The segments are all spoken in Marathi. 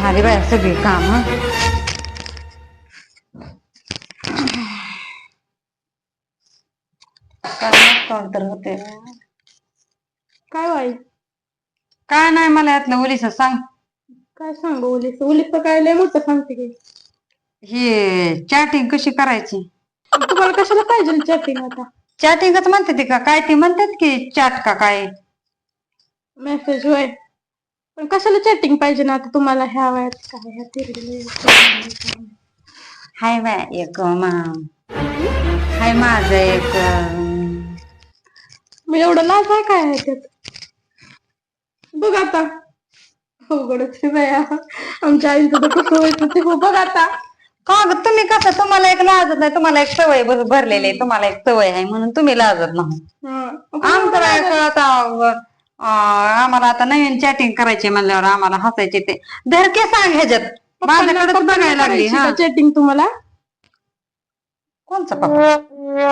झाली बाया सगळी काम तर होते काय बाई? काय नाही मला यातलं ओलीस सांग. काय सांगू उलीस उलीस तर काय लय मोठं सांगते की. ही चॅटिंग कशी करायची? तुम्हाला कशाला पाहिजे चॅटिंग आता? चॅटिंगच म्हणते ती का? काय ती म्हणतात की चॅट का काय? मेसेज होय. पण कशाला चॅटिंग पाहिजे ना? आता तुम्हाला ह्या वयात काय ह्या तिरडीला हाय बाय एक मा हाय माझं एक अं, मग एवढं लाज आहे काय आहे त्यात बघ आता. अवघडच आहे बाया. आमच्या आईचं तर कसं व्हायचं ते हो बघ आता. का ग तुम्ही कसं तुम्हाला एक लाजत नाही तुम्हाला एक सवय भर- भरलेली आहे तुम्हाला एक सवय आहे म्हणून तुम्ही लाजत नाही. हा. आमचं आता आम्हाला आता नवीन चॅटिंग करायची म्हणल्यावर आम्हाला हसायचे ते. धरके सांग ह्याच्यात. माझ्याकडे बघायला लागली हा. चॅटिंग तुम्हाला? कोणचा पप्पा?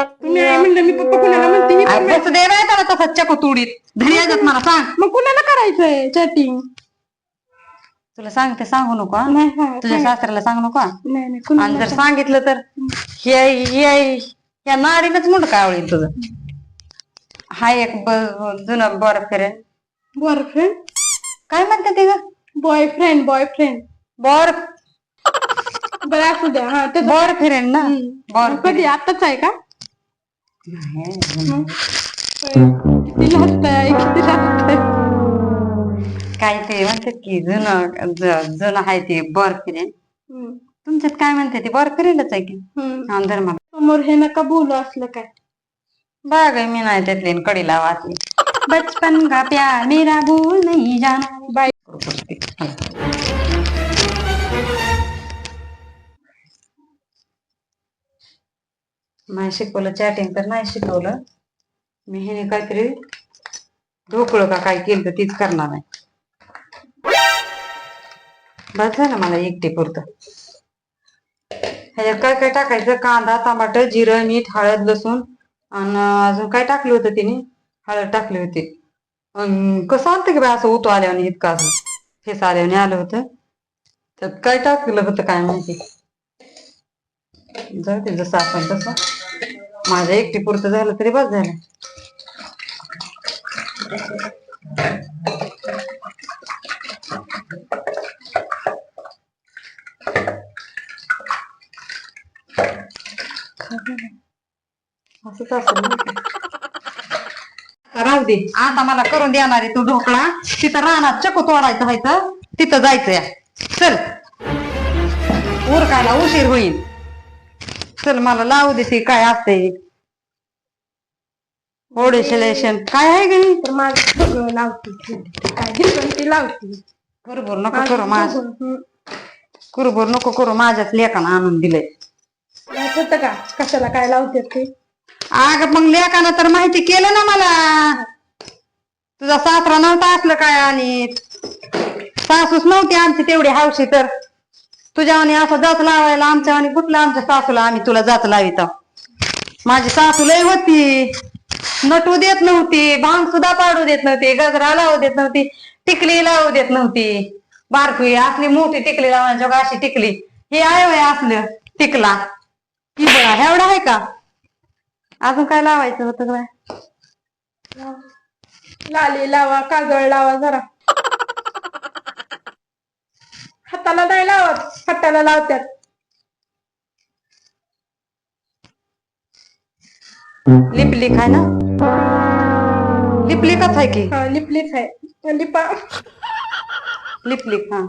तुम्ही आई म्हणलं मी पप्पा कुणाला म्हणते पण बस दे त्याला तसा चकू तुडीत. धरी ह्याच्यात मला सांग. मग कुणाला करायचंय चॅटिंग तुला सांगते सांगू नको हा? नाही तुझ्या. सासऱ्याला सांगू नको हा? नाही नाही आणि कुणाला जर सांगितलं तर हे- हे- या नाडीनच मुंड काय आवडेल तुझं. हा एक ब- जुनं बॉयफ्रेंड बॉयफ्रेंड काय म्हणते ते ग? बॉयफ्रेंड बॉयफ्रेंड बॉर बरं असू द्या. हा ते बॉयफ्रेंड ना? बॉर कधी? आताच आहे का? काय ते म्हणतात की जुनं ज- जुनं आहे ते बॉयफ्रेंड हम्म, तुमच्यात काय म्हणते ते? बॉयफ्रेंडच आहे की? हम्म. धर्मा समोर हे नका बोलू असलं काय. बाग आहे, मी नाही त्यातले आणि कडीला वाचली. बचपन का प्यार मेरा भूल नहीं जाना बाय नाही शिकवलं चॅटिंग तर नाही शिकवलं. मी हिने काहीतरी ढोकळं का काय केलं तर तीच करणार आहे. बस झालं मला एकटे पुरतं. ह्याच्यात काय काय टाकायचं? कांदा टमाटर जिरं मीठ हळद लसूण. आणि अजून काय टाकलं होतं तिने? हळद टाकली होती. कसं आणतं की बाय असं उतो आल्याने इतकं असं? फेस आल्याने आलं होतं. त्यात काय टाकलं होतं काय माहिती? जाऊ ते जसं आपण तसं. माझ्या एकटी पुरतं झालं तरी बस झालं. असंच असेल? राहू दे. आता मला करून देणार आहे तू ढोकळा. तिथं रानात चकू तोडायचं तर तिथं जायचं या चल. उरकायला उशीर होईल. चल मला लावू दे ती काय असते. ओडिशलेशन काय आहे गे तर माझं सगळं लावते. काय ती लावते. नको करू माझ. कुरबुर नको करू माझ्याच लेखानं आणून दिलंय. होतं का? कशाला काय लावते ते? आग मग लेखानं तर माहिती केलं ना मला. तुझा सासरा नव्हता असलं काय आणि सासूच नव्हती आमची तेवढी हावशी तर. तुझ्या आणि असं जात लावायला आमच्या आणि कुठलं आमच्या सासूला आम्ही तुला जात लावित. माझी सासू लय होती. नटू देत नव्हती भांग सुद्धा पाडू देत नव्हती गजरा लावू देत नव्हती टिकली लावू देत नव्हती. बारकुई असली मोठी टिकली लावण्याच्या अशी टिकली. हे आहे वय असलं टिकला. ही बघा एवढा आहे का? अजून काय लावायचं होतं काय लाली लावा काजळ लावा जरा. हाताला नाही लावत हाताला लावत्यात. लिपलिक आहे ना? लिपलिकच आहे की? लिपलीच आहे. लिपा. लिपलिक हा.